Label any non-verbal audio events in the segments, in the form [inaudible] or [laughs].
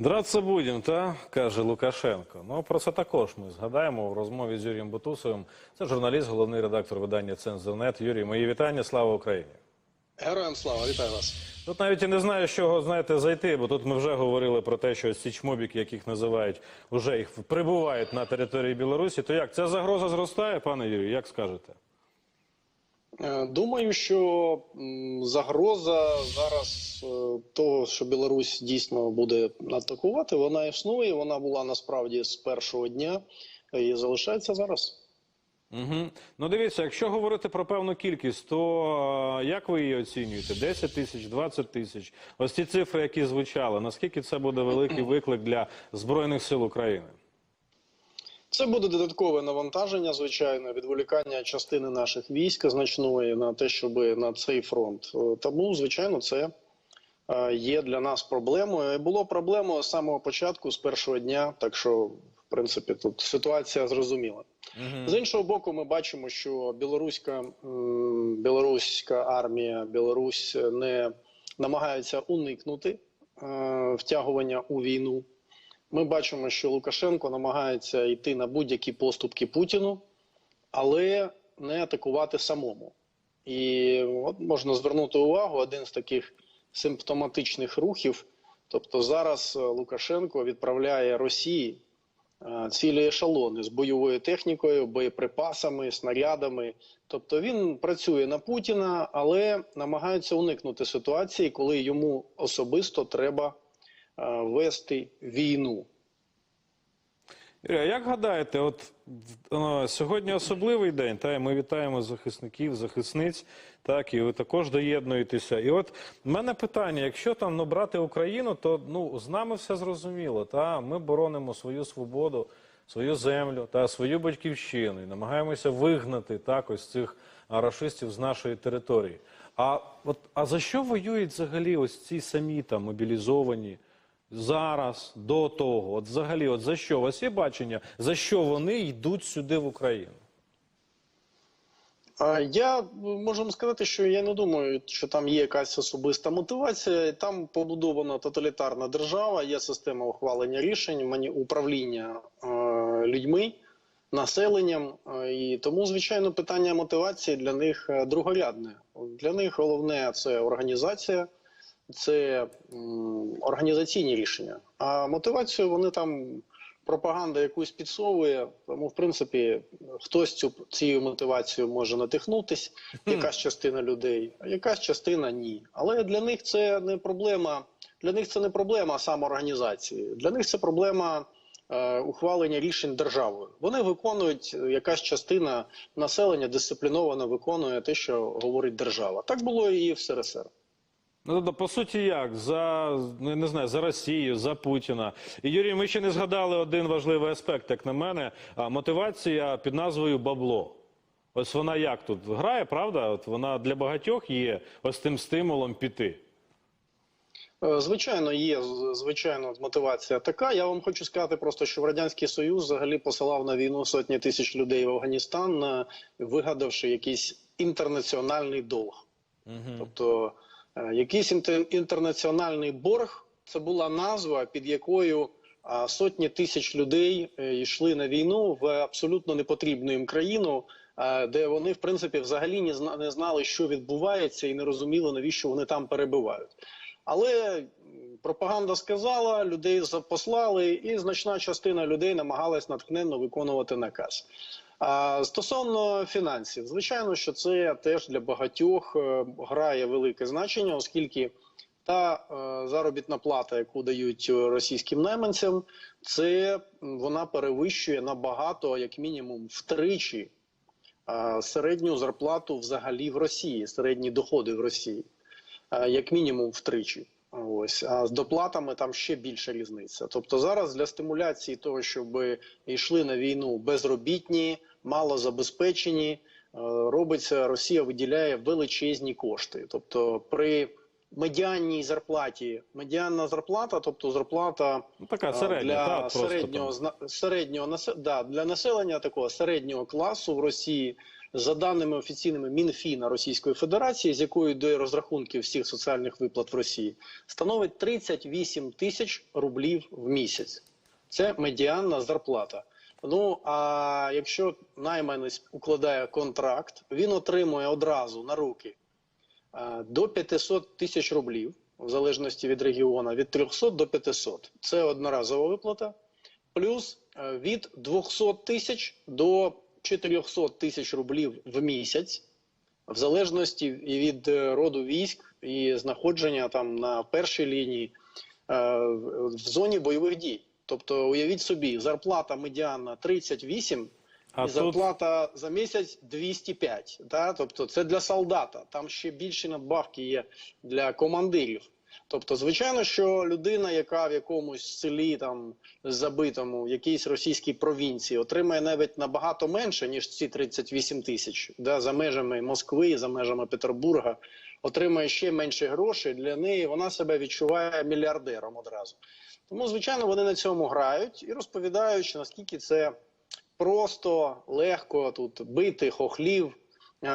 Драться будем, та каже Лукашенко. Ну про це також ми згадаємо в розмові з Юрієм Бутусовим. Це журналіст, головний редактор видання Цензорнет. Юрій, мої вітання. Слава Україні. Героям слава, вітаю вас. Тут навіть і не знаю, з чого знаєте зайти, бо тут ми вже говорили про те, що ці чмобіки, яких називають, вже їх прибувають на території Білорусі. То як ця загроза зростає, пане Юрію? Як скажете? Е, Думаю, що загроза зараз е, того, що Білорусь дійсно буде атакувати, вона існує. Вона була насправді з першого дня і залишається зараз. Угу. Ну дивіться, якщо говорити про певну кількість, то е, як ви її оцінюєте? 10 тисяч, 20 тисяч? Ось ці цифри, які звучали, наскільки це буде великий [clears throat] виклик для Збройних сил України? Це буде додаткове навантаження, звичайно, відволікання частини наших військ значної на те, щоб на цей фронт. Е, Тому, звичайно, це е, є для нас проблемою. І було проблемою з самого початку, з першого дня. Так що, в принципі, тут ситуація зрозуміла. З іншого боку, ми бачимо, що білоруська, білоруська армія, Білорусь не намагається уникнути е, втягування у війну. Ми бачимо, що Лукашенко намагається йти на будь-які поступки Путіну, але не атакувати самому. І от можна звернути увагу, один з таких симптоматичних рухів. Тобто зараз е, Лукашенко відправляє Росії е, цілі ешелони з бойовою технікою, боєприпасами, снарядами. Тобто він працює на Путіна, але намагається уникнути ситуації, коли йому особисто треба вести війну. Юрій, а як гадаєте, от е, сьогодні особливий день, та і ми вітаємо захисників, захисниць, так і ви також доєднуєтеся. І от в мене питання: якщо там ну, брати Україну, то ну з нами все зрозуміло. Та ми боронимо свою свободу, свою землю та свою батьківщину і намагаємося вигнати так ось цих рашистів з нашої території. А от а за що воюють взагалі ось ці самі там мобілізовані? Зараз, до того, от взагалі, от за що у вас є бачення, за що вони йдуть сюди в Україну? Я можу вам сказати, що я не думаю, що там є якась особиста мотивація. Там побудована тоталітарна держава, є система ухвалення рішень, управління е, людьми, населенням. Е, І тому, звичайно, питання мотивації для них е, другорядне. Для них головне це організація, це організаційні рішення. А мотивацію вони там пропаганда якусь підсовує. Тому, в принципі, хтось цю цією мотивацією може натихнутись, якась частина людей, а якась частина ні. Але для них це не проблема. Для них це не проблема самоорганізації. Для них це проблема. е, Ухвалення рішень державою вони виконують е, якась частина населення дисципліновано виконує те, що говорить держава. Так було і в СРСР. Ну, тобто, по суті, як? За, ну, не знаю, за Росію, за Путіна. І, Юрій, ми ще не згадали один важливий аспект, як на мене, а, мотивація під назвою «бабло». Ось вона як тут грає, правда? От вона для багатьох є ось тим стимулом піти. Е, Звичайно, є звичайно мотивація така. Я вам хочу сказати просто, що в радянський союз взагалі посилав на війну сотні тисяч людей в Афганістан, е, вигадавши якийсь інтернаціональний долг. Тобто е, якийсь інтер- інтернаціональний борг це була назва, під якою сотні тисяч людей е, йшли на війну в абсолютно непотрібну їм країну, е, де вони в принципі взагалі не знали, що відбувається, і не розуміли, навіщо вони там перебувають. Але пропаганда сказала, людей запослали, і значна частина людей намагалась натхненно виконувати наказ. Стосовно фінансів, звичайно, що це теж для багатьох е, грає велике значення, оскільки та е, заробітна плата, яку дають російським найманцям, це вона перевищує набагато, як мінімум, втричі е, середню зарплату взагалі в Росії, середні доходи в Росії, як мінімум втричі. Ось а з доплатами там ще більша різниця. Тобто зараз для стимуляції того, щоб йшли на війну безробітні, малозабезпечені, е, робиться Росія виділяє величезні кошти. Тобто, при медіанній зарплаті, медіанна зарплата, тобто зарплата Ну, така а, середня, для та, середнього там. середнього да, для населення такого середнього класу в Росії за даними офіційними Мінфіна Російської Федерації, з якою йде розрахунки всіх соціальних виплат в Росії, становить 38 тисяч рублів в місяць. Це медіанна зарплата. Ну а якщо найманець укладає контракт, він отримує одразу на руки е, до 500 тисяч рублів, в залежності від регіону, від 300 до 500. Це одноразова виплата. Плюс е, від 200 тисяч до 400 тисяч рублів в місяць, в залежності і від е, роду військ і знаходження там на першій лінії в зоні бойових дій. Тобто, уявіть собі, зарплата медіана 38, А і тут зарплата за місяць 205. Да? Тобто це для солдата. Там ще більші надбавки є для командирів. Тобто, звичайно, що людина, яка в якомусь селі там забитому, в якійсь російській провінції, отримає навіть набагато менше, ніж ці 38 тисяч да, за межами Москви, за межами Петербурга, отримає ще менше грошей. Для неї вона себе відчуває мільярдером одразу. Тому, звичайно, вони на цьому грають і розповідають, наскільки це просто легко тут бити хохлів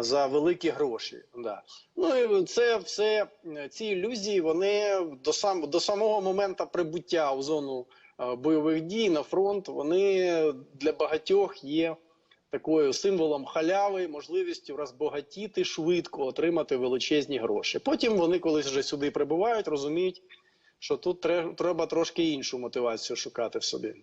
за великі гроші. Да. Ну і це все е, ці ілюзії. Вони до сам до самого моменту прибуття у зону е, бойових дій на фронт. Вони для багатьох є такою символом халяви, можливістю розбагатіти швидко, отримати величезні гроші. Потім вони, колись вже сюди прибувають, розуміють, що тут треба трошки іншу мотивацію шукати в собі.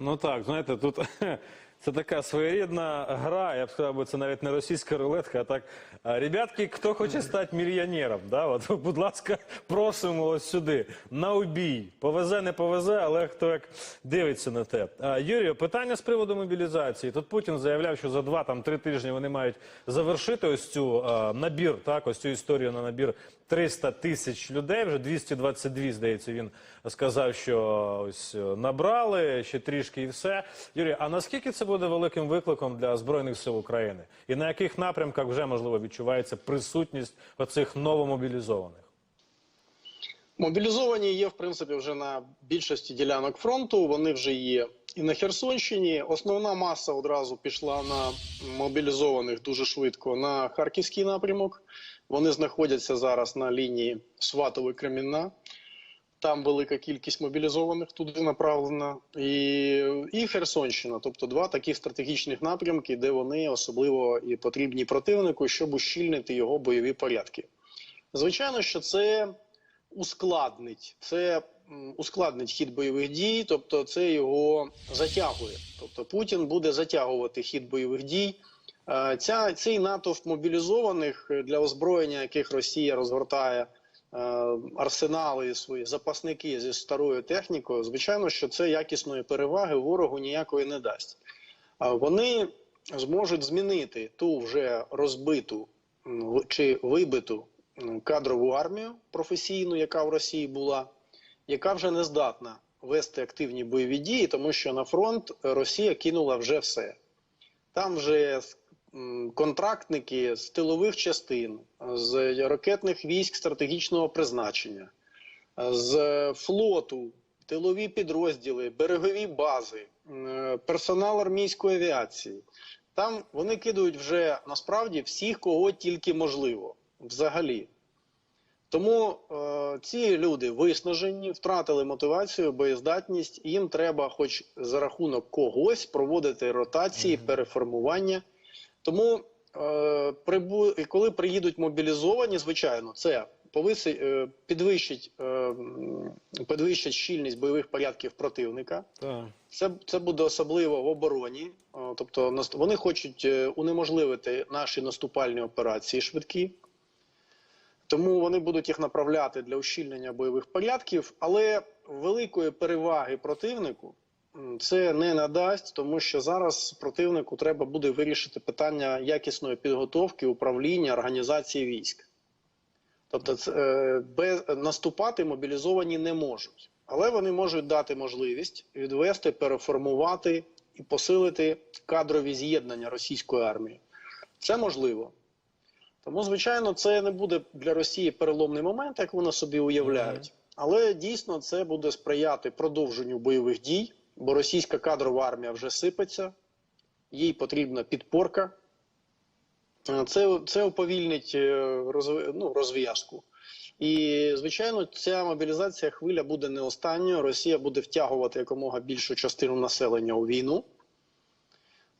Ну так, знаєте, тут [laughs] це така своєрідна гра, я б сказав, би, це навіть не російська рулетка, а так. Ребятки, хто хоче стати мільйонером, да? От, [laughs] будь ласка, просимо ось сюди, на убій. Повезе, не повезе, але хто як дивиться на те. Юрію, питання з приводу мобілізації. Тут Путін заявляв, що за два там три тижні вони мають завершити ось цю а, набір, так, ось цю історію на набір 300 тисяч людей. Вже 222, здається, він сказав, що ось набрали ще трішки і все. Юрій, а наскільки це буде великим викликом для збройних сил України? І на яких напрямках вже можливо відчувається присутність оцих новомобілізованих? Мобілізовані є в принципі вже на більшості ділянок фронту. Вони вже є і на Херсонщині. Основна маса одразу пішла на мобілізованих дуже швидко на харківський напрямок. Вони знаходяться зараз на лінії Сватове Кремінна. Там велика кількість мобілізованих туди направлена, і, і Херсонщина, тобто два таких стратегічних напрямки, де вони особливо і потрібні противнику, щоб ущільнити його бойові порядки. Звичайно, що це ускладнить. Це ускладнить хід бойових дій, тобто це його затягує. Тобто Путін буде затягувати хід бойових дій. Е, Ця, цей натовп мобілізованих, е, для озброєння яких Росія розгортає арсенали свої запасники зі старою технікою, звичайно, що це якісної переваги ворогу ніякої не дасть. Вони зможуть змінити ту вже розбиту чи вибиту кадрову армію професійну, яка в Росії була, яка вже не здатна вести активні бойові дії, тому що на фронт Росія кинула вже все. Там вже контрактники з тилових частин, з ракетних військ стратегічного призначення, з флоту, тилові підрозділи, берегові бази, персонал армійської авіації. Там вони кидають вже насправді всіх, кого тільки можливо, взагалі. Тому е, ці люди виснажені, втратили мотивацію, боєздатність. Їм треба, хоч за рахунок когось, проводити ротації, переформування. Тому е, прибу... коли приїдуть мобілізовані, звичайно, це повиси... е, підвищить, е, підвищить щільність бойових порядків противника. Так. Це, це буде особливо в обороні. Тобто вони хочуть унеможливити наші наступальні операції швидкі. Тому вони будуть їх направляти для ущільнення бойових порядків, але великої переваги противнику це не надасть, тому що зараз противнику треба буде вирішити питання якісної підготовки, управління, організації військ. Тобто, це, е, без наступати мобілізовані не можуть, але вони можуть дати можливість відвести, переформувати і посилити кадрові з'єднання російської армії. Це можливо. Тому, звичайно, це не буде для Росії переломний момент, як вони собі уявляють. Але дійсно це буде сприяти продовженню бойових дій, бо російська кадрова армія вже сипеться, їй потрібна підпорка. Е, Це, це уповільнить е, розв- ну, розв'язку. І, звичайно, ця мобілізація хвиля буде не останньою. Росія буде втягувати якомога більшу частину населення у війну.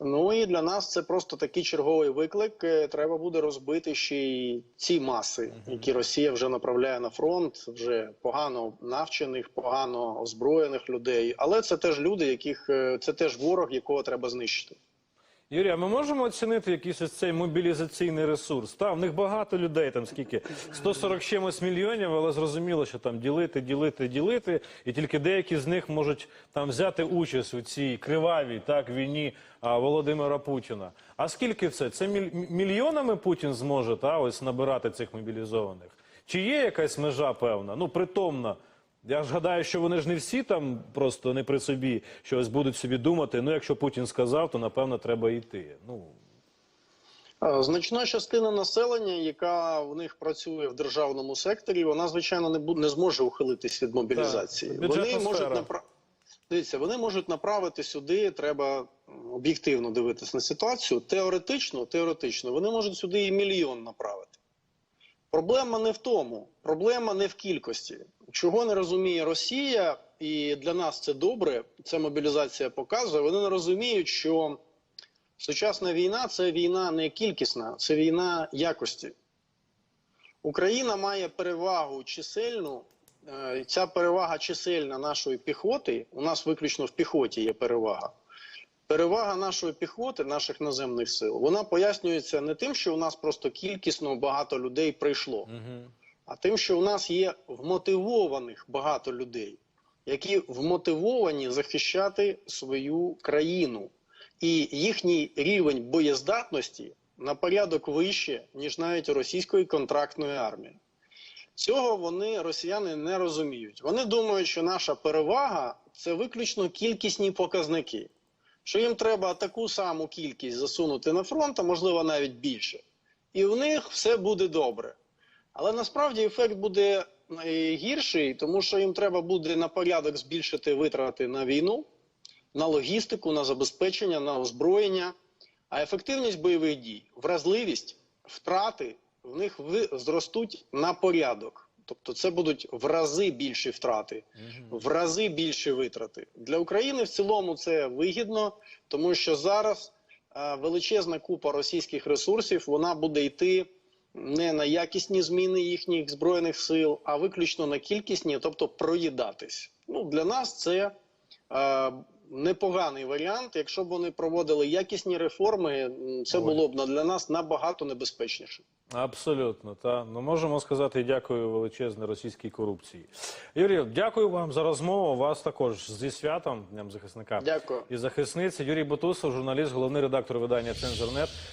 Ну і для нас це просто такий черговий виклик. Е, Треба буде розбити ще й ці маси, які Росія вже направляє на фронт, вже погано навчених, погано озброєних людей. Але це теж люди, яких е, це теж ворог, якого треба знищити. Юрій, а ми можемо оцінити якийсь ось цей мобілізаційний ресурс? Та, в них багато людей, там скільки? 140 чимось мільйонів, але зрозуміло, що там ділити, ділити, ділити, і тільки деякі з них можуть там взяти участь у цій кривавій так, війні а, Володимира Путіна. А скільки це? Це мільйонами Путін зможе та, ось набирати цих мобілізованих? Чи є якась межа певна? Ну, притомна. Я ж гадаю, що вони ж не всі там просто не при собі щось будуть собі думати. Ну, якщо Путін сказав, то напевно треба йти. Ну Значна частина населення, яка в них працює в державному секторі, вона звичайно не буде не зможе ухилитись від мобілізації. Так, вони можуть сфера. напра... Дивіться, вони можуть направити сюди. Треба об'єктивно дивитися на ситуацію. Теоретично, теоретично, вони можуть сюди і мільйон направити. Проблема не в тому, проблема не в кількості. Чого не розуміє Росія, і для нас це добре. Ця мобілізація показує. Вони не розуміють, що Сучасна війна це війна не кількісна, це війна якості. Україна має перевагу чисельну. е, Ця перевага чисельна нашої піхоти. У нас виключно в піхоті є перевага. Перевага нашої піхоти, наших наземних сил, вона пояснюється не тим, що у нас просто кількісно багато людей прийшло. А тим, що у нас є вмотивованих багато людей, які вмотивовані захищати свою країну. І їхній рівень боєздатності на порядок вище, ніж навіть російської контрактної армії. Цього вони, росіяни, не розуміють. Вони думають, що наша перевага це виключно кількісні показники, що їм треба таку саму кількість засунути на фронт, а можливо навіть більше. І в них все буде добре. Але насправді ефект буде е, гірший, тому що їм треба буде на порядок збільшити витрати на війну на логістику, на забезпечення, на озброєння. А ефективність бойових дій, вразливість, втрати в них зростуть на порядок. Тобто це будуть в рази більші втрати, в рази більші витрати. Для України в цілому це вигідно, тому що зараз е, величезна купа російських ресурсів вона буде йти не на якісні зміни їхніх збройних сил, а виключно на кількісні, тобто проїдатись. Ну для нас це е, непоганий варіант. Якщо б вони проводили якісні реформи, це було б на- для нас набагато небезпечніше. Абсолютно, та ну можемо сказати дякую величезне російській корупції. Юрій, дякую вам за розмову. Вас також зі святом Днем захисника Дякую. і захисниці. Юрій Бутусов, журналіст, головний редактор видання Цензорнет.